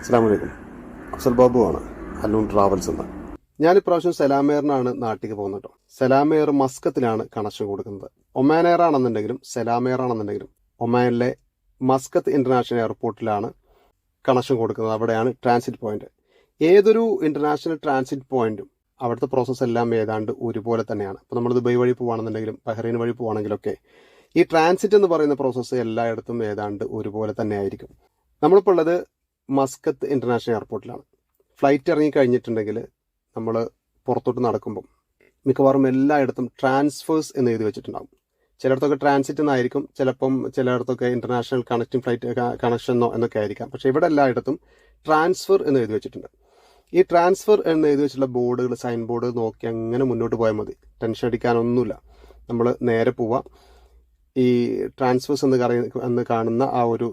അസ്സാം വലൈക്കും അഫ്സൽ ബാബു ആണ്. അല്ലൂൺ ട്രാവൽസ് എന്ന്. ഞാൻ ഇപ്രാവശ്യം സെലാമേറിനാണ് നാട്ടിലേക്ക് പോകുന്നത് കേട്ടോ സെലാമേർ മസ്കത്തിലാണ് കണക്ഷൻ കൊടുക്കുന്നത്. ഒമാനെയർ ആണെന്നുണ്ടെങ്കിലും സെലാമേർ ആണെന്നുണ്ടെങ്കിലും ഒമാനിലെ മസ്കത്ത് ഇന്റർനാഷണൽ എയർപോർട്ടിലാണ് കണക്ഷൻ കൊടുക്കുന്നത്. അവിടെയാണ് ട്രാൻസിറ്റ് പോയിന്റ്. ഏതൊരു ഇന്റർനാഷണൽ ട്രാൻസിറ്റ് പോയിന്റും അവിടുത്തെ പ്രോസസ്സ് എല്ലാം ഏതാണ്ട് ഒരുപോലെ തന്നെയാണ്. അപ്പോൾ നമ്മൾ ദുബൈ വഴി പോവാണെന്നുണ്ടെങ്കിലും ബഹ്റൈൻ വഴി പോവാണെങ്കിലൊക്കെ ഈ ട്രാൻസിറ്റ് എന്ന് പറയുന്ന പ്രോസസ്സ് എല്ലായിടത്തും ഏതാണ്ട് ഒരുപോലെ തന്നെ ആയിരിക്കും. നമ്മളിപ്പോൾ ഉള്ളത് മസ്കത്ത് ഇന്റർനാഷണൽ എയർപോർട്ടിലാണ്. ഫ്ലൈറ്റ് ഇറങ്ങി കഴിഞ്ഞിട്ടുണ്ടെങ്കിൽ നമ്മൾ പുറത്തോട്ട് നടക്കുമ്പം മിക്കവാറും എല്ലായിടത്തും ട്രാൻസ്ഫേഴ്സ് എന്ന് എഴുതി വെച്ചിട്ടുണ്ടാകും ചിലയിടത്തൊക്കെ ട്രാൻസിറ്റ് എന്നായിരിക്കും ചിലപ്പം ചിലയിടത്തൊക്കെ ഇന്റർനാഷണൽ കണക്റ്റിംഗ് ഫ്ലൈറ്റ് കണക്ഷനോ എന്നൊക്കെ ആയിരിക്കാം. പക്ഷെ ഇവിടെ എല്ലായിടത്തും ട്രാൻസ്ഫർ എന്ന് എഴുതി വെച്ചിട്ടുണ്ട്. ഈ ട്രാൻസ്ഫർ എന്ന് എഴുതി വെച്ചിട്ടുള്ള ബോർഡുകൾ സൈൻ ബോർഡ് നോക്കി അങ്ങനെ മുന്നോട്ട് പോയാൽ മതി. ടെൻഷൻ അടിക്കാനൊന്നുമില്ല. നമ്മൾ നേരെ പോവാം. ഈ ട്രാൻസ്ഫേഴ്സ് എന്ന് പറയുന്ന എന്ന് കാണുന്ന ആ ഒരു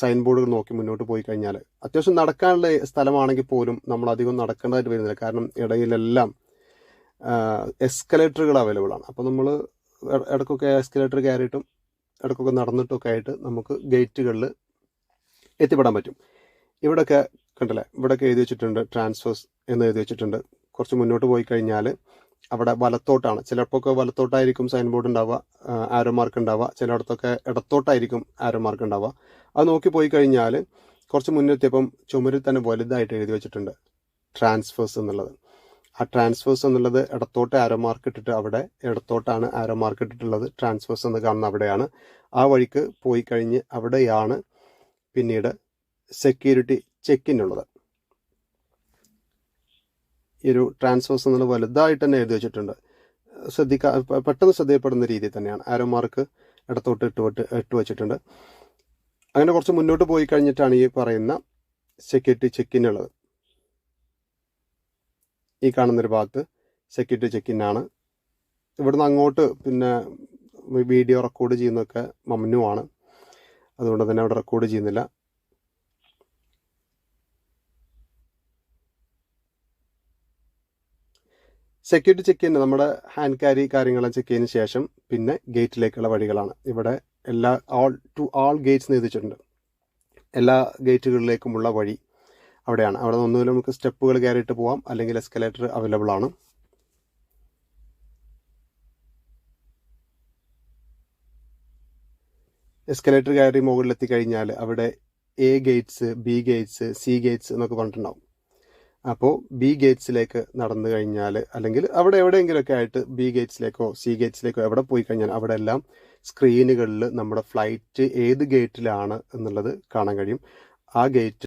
സൈൻ ബോർഡുകൾ നോക്കി മുന്നോട്ട് പോയി കഴിഞ്ഞാൽ അത്യാവശ്യം നടക്കാനുള്ള സ്ഥലമാണെങ്കിൽ പോലും നമ്മൾ അധികം നടക്കേണ്ടതായിട്ട് വരുന്നില്ല. കാരണം ഇടയിലെല്ലാം എസ്കലേറ്ററുകൾ അവൈലബിൾ ആണ്. അപ്പോൾ നമ്മൾ ഇടയ്ക്കൊക്കെ എസ്കലേറ്റർ കയറിയിട്ടും ഇടയ്ക്കൊക്കെ നടന്നിട്ടൊക്കെ ആയിട്ട് നമുക്ക് ഗേറ്റുകളിൽ എത്തിപ്പെടാൻ പറ്റും. ഇവിടെയൊക്കെ കണ്ടില്ലേ? ഇവിടെയൊക്കെ എഴുതി വെച്ചിട്ടുണ്ട് ട്രാൻസ്ഫേഴ്സ് എന്ന് എഴുതി വെച്ചിട്ടുണ്ട്. കുറച്ച് മുന്നോട്ട് പോയി കഴിഞ്ഞാൽ അവിടെ വലത്തോട്ടാണ്. ചിലപ്പോൾ വലത്തോട്ടായിരിക്കും സൈൻ ബോർഡ് ഉണ്ടാവുക ആരോ മാർക്ക് ഉണ്ടാവുക. ചിലയിടത്തൊക്കെ ഇടത്തോട്ടായിരിക്കും ആരോ മാർക്ക് ഉണ്ടാവുക. അത് നോക്കി പോയി കഴിഞ്ഞാൽ കുറച്ച് മുന്നെത്തിയപ്പം ചുമരിൽ തന്നെ വലുതായിട്ട് എഴുതി വെച്ചിട്ടുണ്ട്. ട്രാൻസ്ഫേഴ്സ് എന്നുള്ളത്. ആ ട്രാൻസ്ഫേഴ്സ് എന്നുള്ളത് ഇടത്തോട്ട് ആരോ മാർക്ക് ഇട്ടിട്ട് അവിടെ ഇടത്തോട്ടാണ് ആരോ മാർക്ക് ഇട്ടിട്ടുള്ളത്. ട്രാൻസ്ഫേഴ്സ് എന്ന് കാണുന്ന അവിടെയാണ്. ആ വഴിക്ക് പോയി കഴിഞ്ഞ് അവിടെയാണ് പിന്നീട് സെക്യൂരിറ്റി ചെക്കിനുള്ളത് ഈ ഒരു ട്രാൻസ്ഫേഴ്സ് എന്നുള്ള വലുതായിട്ട് തന്നെ എഴുതി വെച്ചിട്ടുണ്ട്. ശ്രദ്ധിക്കാ പെട്ടെന്ന് ശ്രദ്ധയപ്പെടുന്ന രീതിയിൽ തന്നെയാണ്. ആരോ മാർക്ക് ഇടത്തോട്ട് ഇട്ട് ഇട്ട് വെച്ചിട്ടുണ്ട്. അങ്ങനെ കുറച്ച് മുന്നോട്ട് പോയി കഴിഞ്ഞിട്ടാണ് ഈ പറയുന്ന സെക്യൂരിറ്റി ചെക്കിനുള്ളത് ഈ കാണുന്നൊരു ഭാഗത്ത് സെക്യൂരിറ്റി ചെക്കിനാണ് ഇവിടുന്ന് അങ്ങോട്ട് പിന്നെ വീഡിയോ റെക്കോർഡ് ചെയ്യുന്നതൊക്കെ മമ്നുവാണ് അതുകൊണ്ട് തന്നെ അവിടെ റെക്കോർഡ് ചെയ്യുന്നില്ല. സെക്യൂരിറ്റി ചെക്ക് ചെയ്യുന്ന നമ്മുടെ ഹാൻഡ് ക്യാരി കാര്യങ്ങളെല്ലാം ചെക്ക് ചെയ്തതിന് ശേഷം പിന്നെ ഗേറ്റിലേക്കുള്ള വഴികളാണ്. ഇവിടെ എല്ലാ ആൾ ടു ആൾ ഗേറ്റ്സ് എഴുതിച്ചിട്ടുണ്ട് എല്ലാ ഗേറ്റുകളിലേക്കുമുള്ള വഴി അവിടെയാണ്. അവിടെ നിന്ന് ഒന്നുമില്ല നമുക്ക് സ്റ്റെപ്പുകൾ കയറിയിട്ട് പോവാം. അല്ലെങ്കിൽ എസ്കലേറ്റർ അവൈലബിൾ ആണ്. എസ്കലേറ്റർ കയറി മുകളിലെത്തി കഴിഞ്ഞാൽ അവിടെ A gates B gates C gates എന്നൊക്കെ പറഞ്ഞിട്ടുണ്ടാവും. അപ്പോൾ ബി ഗേറ്റ്സിലേക്ക് നടന്നു കഴിഞ്ഞാൽ അല്ലെങ്കിൽ അവിടെ എവിടെയെങ്കിലുമൊക്കെ ആയിട്ട് ബി ഗേറ്റ്സിലേക്കോ സി ഗേറ്റ്സിലേക്കോ എവിടെ പോയി കഴിഞ്ഞാൽ അവിടെ എല്ലാം സ്ക്രീനുകളിൽ നമ്മുടെ ഫ്ലൈറ്റ് ഏത് ഗേറ്റിലാണ് എന്നുള്ളത് കാണാൻ കഴിയും. ആ ഗേറ്റ്